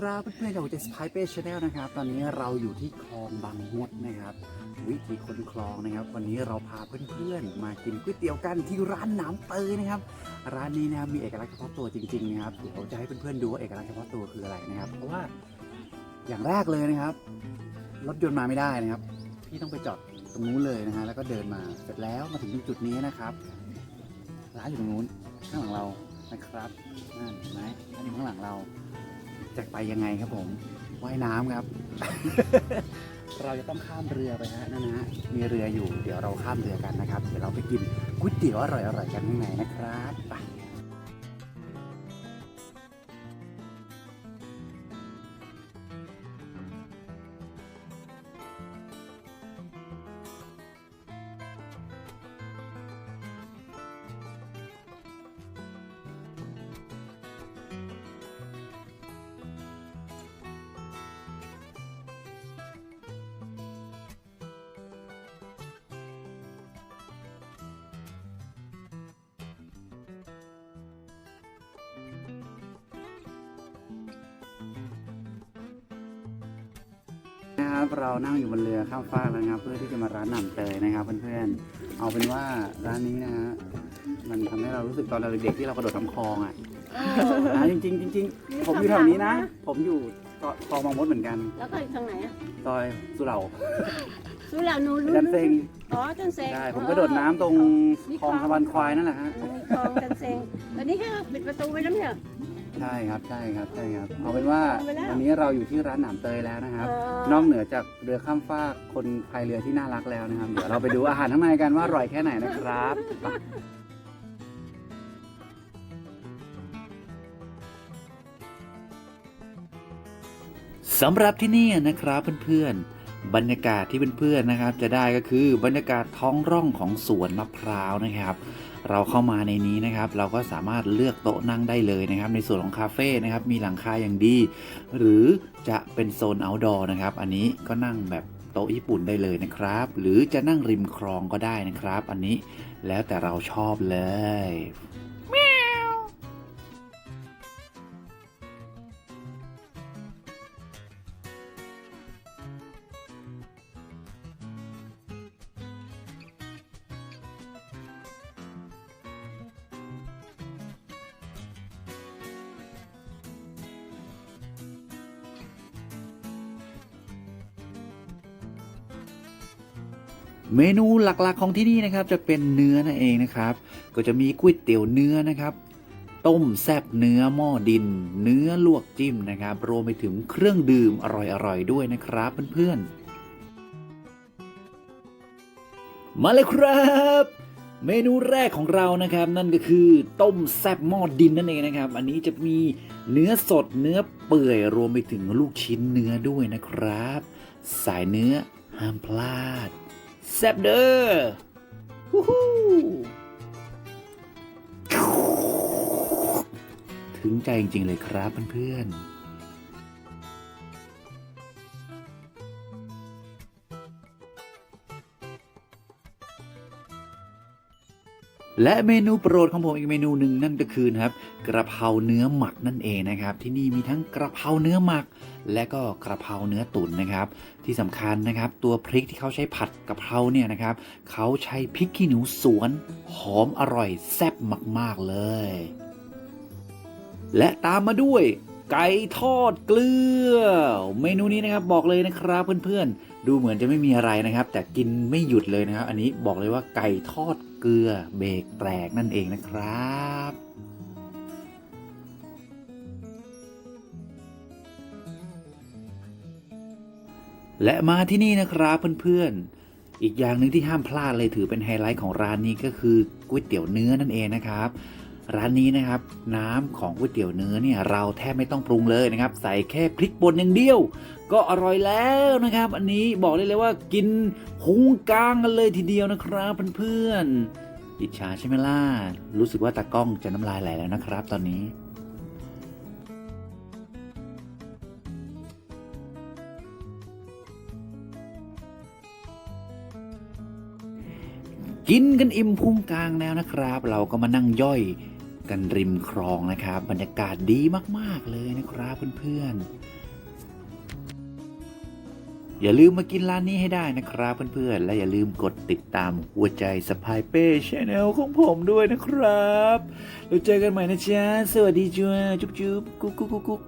เพื่อนๆจากเจสพายเป้ชาแนลนะครับ ตอนนี้เราอยู่ที่คลองบางมดนะครับ วิธีคนคลองนะครับ วันนี้เราพาเพื่อนๆมากินก๋วยเตี๋ยวกันที่ร้านหน้ำเตยนะครับ ร้านนี้นะครับมีเอกลักษณ์เฉพาะตัวจริงๆนะครับเดี๋ยวจะให้เพื่อนๆดูว่าเอกลักษณ์เฉพาะตัวคืออะไรนะครับ เพราะว่าอย่างแรกเลยนะครับรถยนต์มาไม่ได้นะครับ พี่ต้องไปจอดตรงนู้นเลยนะฮะแล้วก็เดินมาเสร็จแล้วมาถึงจุดนี้นะครับร้านอยู่ตรงนู้นข้างหลังเรานะครับนั่นเห็นไหมร้านอยู่ข้างหลังเรา จะไปยังไงครับผมว่ายน้ำครับ เราจะต้องข้ามเรือไปฮะนั่นนะฮะมีเรืออยู่ เดี๋ยวเราข้ามเรือกันนะครับ เดี๋ยวเราไปกินก๋วยเตี๋ยวอร่อยๆกันข้างในนะครับไป นะครับ เรานั่งอยู่บนเรือข้ามฟากแล้วนะครับเพื่อที่จะมาร้านหนำเตยนะครับ เพื่อนๆเอาเป็นว่าร้านนี้นะฮะมันทำให้เรารู้สึกตอนเราเด็กๆที่เรากระโดดน้ำคลองอะอ่าจริงๆจริงๆผมอยู่แถวนี้นะ ผมอยู่คลองบางมดเหมือนกัน แล้วก็อีกทางไหนอะซอยสุเหร่าสุเหร่านูนจันเซงอ๋อจันเซงใช่ผมกระโดดน้ำตรงคลองสะพานควายนั่นแหละฮะมีคลองจันเซงตอนนี้ก็ปิดประตูไว้แล้วเนี่ย ใช่ครับใช่ครับใช่ครับเอาเป็นว่าเอาไปแล้ววันนี้เราอยู่ที่ร้านหนามเตยแล้วนะครับเออนอกเหนือจากเรือข้ามฟากคนพายเรือที่น่ารักแล้วนะครับ เดี๋ยวเราไปดูอาหารข้างในกันว่าอร่อยแค่ไหนนะครับไปสำหรับที่นี่นะครับเพื่อนๆ บรรยากาศที่เพื่อนๆนะครับ จะได้ก็คือบรรยากาศท้องร่องของสวนมะพร้าวนะครับ เราเข้ามาในนี้นะครับ เราก็สามารถเลือกโต๊ะนั่งได้เลยนะครับ ในส่วนของคาเฟ่นะครับ มีหลังคาอย่างดี หรือจะเป็นโซนเอาท์ดอร์นะครับ อันนี้ก็นั่งแบบโต๊ะญี่ปุ่นได้เลยนะครับ หรือจะนั่งริมคลองก็ได้นะครับ อันนี้แล้วแต่เราชอบเลย เมนูหลักๆของที่นี่นะครับจะเป็นเนื้อนั่นเองนะครับ ก็จะมีก๋วยเตี๋ยวเนื้อนะครับ ต้มแซบเนื้อหม้อดิน เนื้อลวกจิ้มนะครับ รวมไปถึงเครื่องดื่มอร่อยๆด้วยนะครับเพื่อนๆ มาเลยครับ เมนูแรกของเรานะครับ นั่นก็คือต้มแซบหม้อดินนั่นเองนะครับ อันนี้จะมีเนื้อสดเนื้อเปื่อยรวมไปถึงลูกชิ้นเนื้อด้วยนะครับ สายเนื้อห้ามพลาด แซบเดอร์ฮู้ฮู้ถึงใจจริงๆเลยครับเพื่อนๆ และเมนูโปรดของผมอีกเมนูหนึ่งนั่นก็คือนะครับกระเพราเนื้อหมักนั่นเองนะครับ ที่นี่มีทั้งกระเพราเนื้อหมัก และก็กระเพราเนื้อตุ๋นนะครับ ที่สำคัญนะครับ ตัวพริกที่เขาใช้ผัดกระเพราเนี่ยนะครับเขาใช้พริกขี้หนูสวนหอมอร่อยแซ่บมากๆเลย และตามมาด้วย ไก่ทอดเกลือ เมนูนี้นะครับบอกเลยนะครับเพื่อนๆ ดูเหมือนจะไม่มีอะไรนะครับ แต่กินไม่หยุดเลยนะครับ อันนี้บอกเลยว่าไก่ทอดเกลือเบรกแตกนั่นเองนะครับและมาที่นี่นะครับเพื่อนๆ อีกอย่างหนึ่งที่ห้ามพลาดเลยถือเป็นไฮไลท์ของร้านนี้ก็คือก๋วยเตี๋ยวเนื้อนั่นเองนะครับ ร้านนี้นะครับน้ำของก๋วยเตี๋ยวเนื้อเนี่ยเราแทบไม่ต้องปรุงเลยนะครับ ใส่แค่พริกป่นอย่างเดียว ก็อร่อยแล้วนะครับ อันนี้บอกเลยเลยว่ากินหุงกลางกันเลยทีเดียวนะครับเพื่อนๆอิจฉาใช่ไหมล่ะรู้สึกว่าตากล้องจะน้ำลายไหลแล้วนะครับ ตอนนี้กินกันอิ่มพุงกลางแล้วนะครับ เราก็มานั่งย่อย กันริมคลองนะครับ บรรยากาศดีมากๆเลยนะครับเพื่อนๆ อย่าลืมมากินร้านนี้ให้ได้นะครับเพื่อนๆ และอย่าลืมกดติดตามหัวใจสปายเป้ชแนลของผมด้วยนะครับ แล้วเจอกันใหม่นะจ๊ะ สวัสดีจ้าจุ๊บจุ๊บกุ๊กกุ๊กกุ๊ก